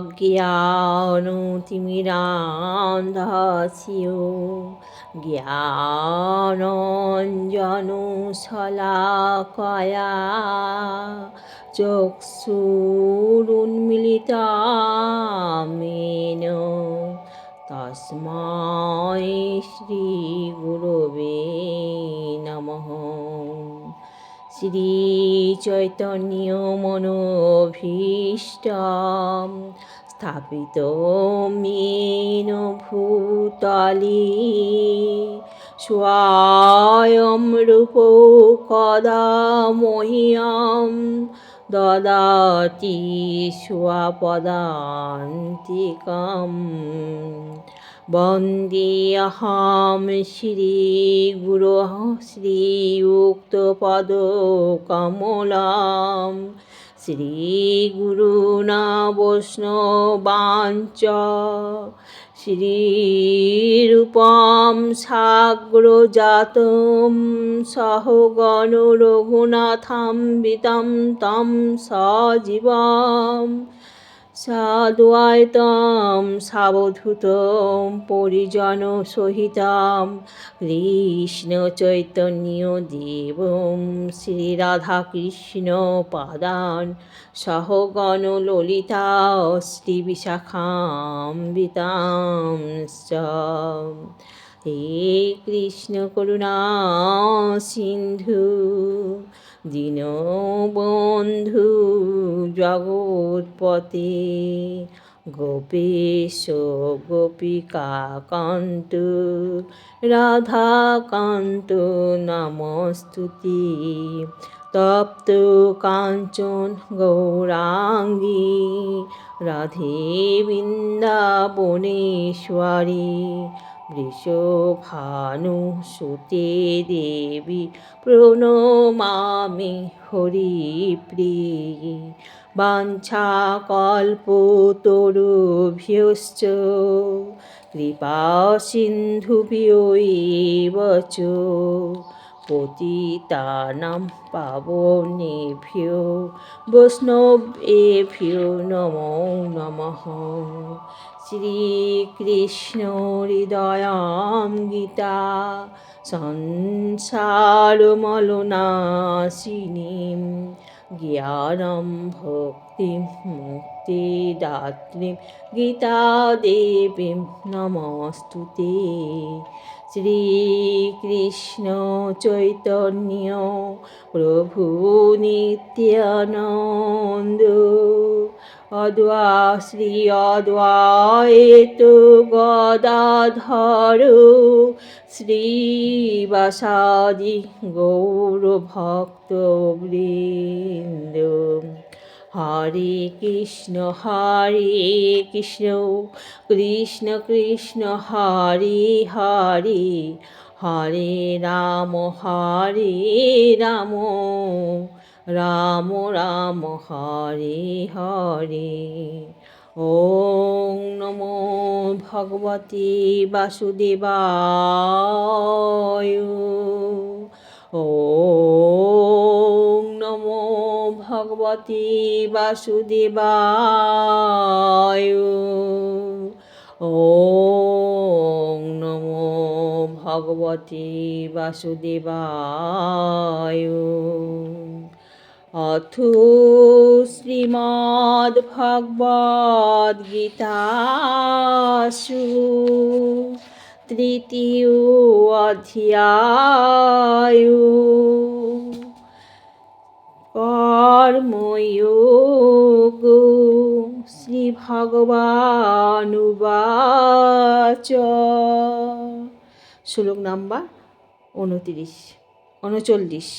জ্ঞানতিমিরান্ধাস্যো জ্ঞানঞ্জনশলাকয়া। চক্ষুরুন্মিলিতামেন। তস্मै শ্রীগুরবে নমঃ। শ্রীচৈতন্য মনোভীষ্টম স্থাপিত মেন ভূতলি স্বয়ং রূপ কদা মহিয়ম দদাতি স্বপদান্তিকম। বন্দেহম শ্রীগুরু শ্রীযুক্তপদকমলাম শ্রীগুরুণা বৈষ্ণবাঞ্চ শ্রীরূপম সাগ্রজাতম সহগণ রঘুনাথম বিতম তম সজীবম। সাদ্বৈতম সাবধূতম, পরিজন সহিতম, কৃষ্ণ চৈতন্য দেবম শ্রীরাধাকৃষ্ণ পাদান, সহগণ ললিতা শ্রী বিশাখাম্বিতাম হে কৃষ্ণ করুণা সিন্ধু দীনবন্ধু জগৎপতে গোপেশ গোপিকাকান্ত রাধাকান্ত নমস্তুতি তপ্ত কাঞ্চন গৌরাঙ্গী রাধে বৃন্দাবনেশ্বরী বৃষভানুসুতে দেবী প্রণমামি হরিপ্রিয়ে। বাঞ্ছাকল্পতরুভ্যশ্চ কৃপা সিন্ধুভ্যৈব চ পতিতানাং পাবনেভ্যো বৈষ্ণবেভ্যো নমো নমঃ। শ্রীকৃষ্ণ হৃদয়াম গীতা সংসারমলনাশিনীম জ্ঞানম ভক্তিম মুক্তিদাত্রীম গীতাদেবীম নমস্তুতে শ্রীকৃষ্ণ চৈতন্য প্রভু নিত্যানন্দ। অদ্বা শ্রী অদ্বৈত গদাধর। শ্রীবাসাদি গৌরভক্তবৃন্দ হরে কৃষ্ণ হরে কৃষ্ণ কৃষ্ণ কৃষ্ণ, হরে হরে। হরে রাম হরে রাম। রাম রাম, হরে হরে। ওং নমো ভগবতে বাসুদেবায়। ওং নমো ভগবতে বাসুদেবায়। ওং নমো ভগবতে বাসুদেবায়। অথ শ্রীমদ্ভগবদ্গীতাসু তৃতীয় অধ্যায় কর্ময়োগ শ্রীভগবানুবাচ। শ্লোক নাম্বার উনতিরিশ উনচল্লিশ।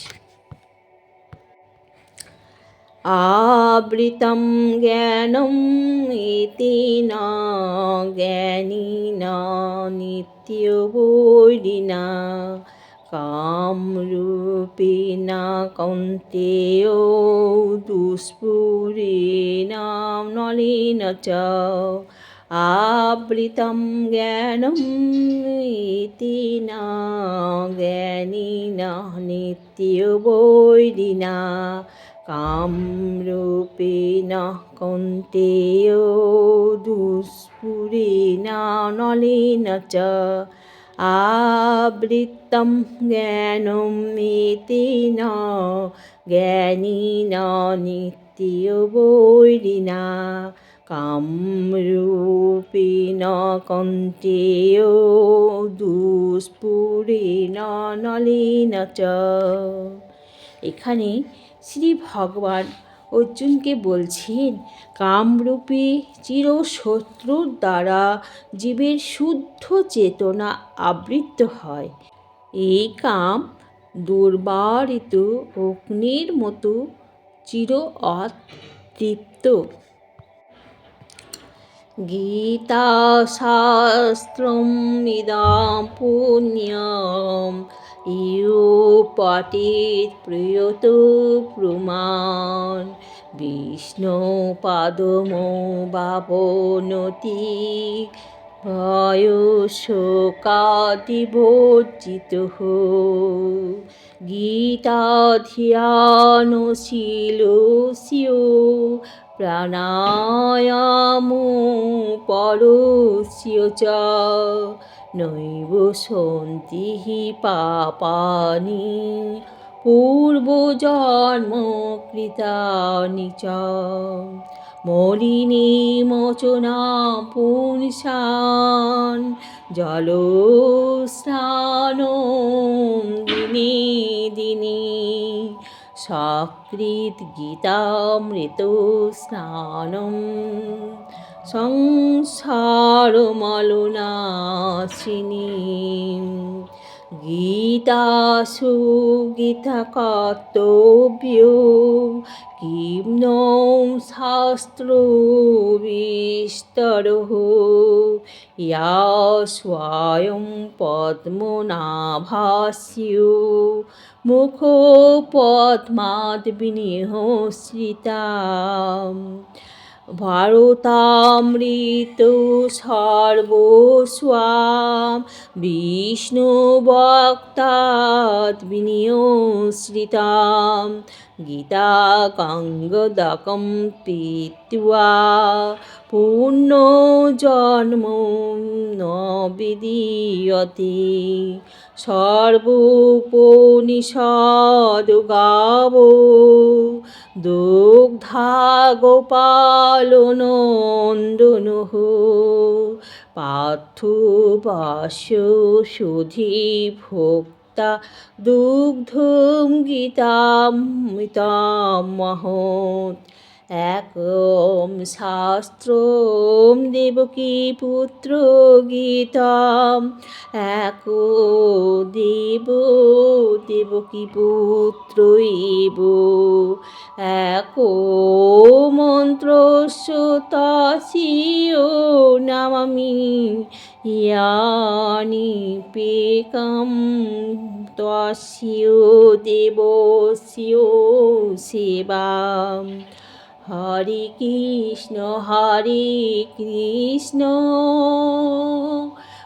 आवृतं ज्ञानम् इति न ज्ञानिना नित्यबोधिना कामरूपेण कौन्तेयो दुष्पुरेणां नलेन च आवृतं ज्ञानम् इति न ज्ञानिना नित्यबोधिना কামরূপেণ কৌন্তেয় দুষ্পুরেণ নলেন চ आवृत्तं ज्ञानमेतेन ज्ञानिन नित्यवैरिणा কামরূপেণ কন্তেয় দুষ্পুরেণ নলেন চ এখানে শ্রী ভগবান অর্জুনকে বলছেন, কামরূপী চিরশত্রুর দ্বারা জীবের শুদ্ধ চেতনা আবৃত হয়। এই কাম দুর্বারিত অগ্নির মতো চির অতৃপ্ত। গীতা গীতাশাস্ত্রমিদাं পুণ্যম পঠিত প্রিয়ত প্রমাণ বিষ্ণু পাদমো বাবনতি ভয়শোকাদিবর্জিত গীতাধিয়ানশীলস্য প্রাণায়ামো পরস্য চ। নৈব সন্তি হি পাপানি পূর্বজন্মকৃতানি চ। মলিনী মোচনা পুংসান জলস্নান দিনে। দিনে সকৃত গীতামৃত স্নানম সংসারমলনাশিনী গীতাসু গীতাকর্তব্য কিম নো শাস্ত্রো বিস্তর ইয়া স্বয়ং পদ্মনাভাস্য মুখপদ্মাদ বিনিহশ্রিতা ভারতামৃত সর্বস্বাম বিষ্ণু বক্তাৎ বিনিয়শ্রিতাম গীতাকাঙ্গদকম পীত্বা পুণ্যজন্ম ন বিদীয়তে সর্বোপনিষদ গাব দুগ্ধা গোপালনন্দন পার্থবাস্য সুধী ভোক্তা দুগ্ধম গীতামৃতামহৎ একম শাস্ত্র দেবকী পুত্র গীতাম। এক দেব দেবকী পুত্র এব এক মন্ত্রস্য তস্য নামামি, ইয়ানি পেকম তস্য দেবস্য সেবাম। হরে কৃষ্ণ হরে কৃষ্ণ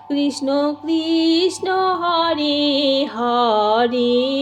কৃষ্ণ কৃষ্ণ, হরে হরে।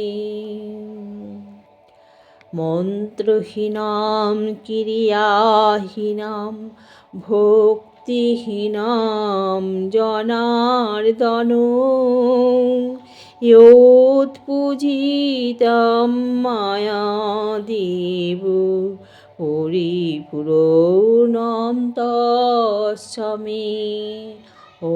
মন্ত্রহীনাম ক্রিয়াহীনাম ভক্তিহীনাম জনার্দন। ইয়োৎপূজিতাম মায়া দেব পরিপূরণ তস্মে ও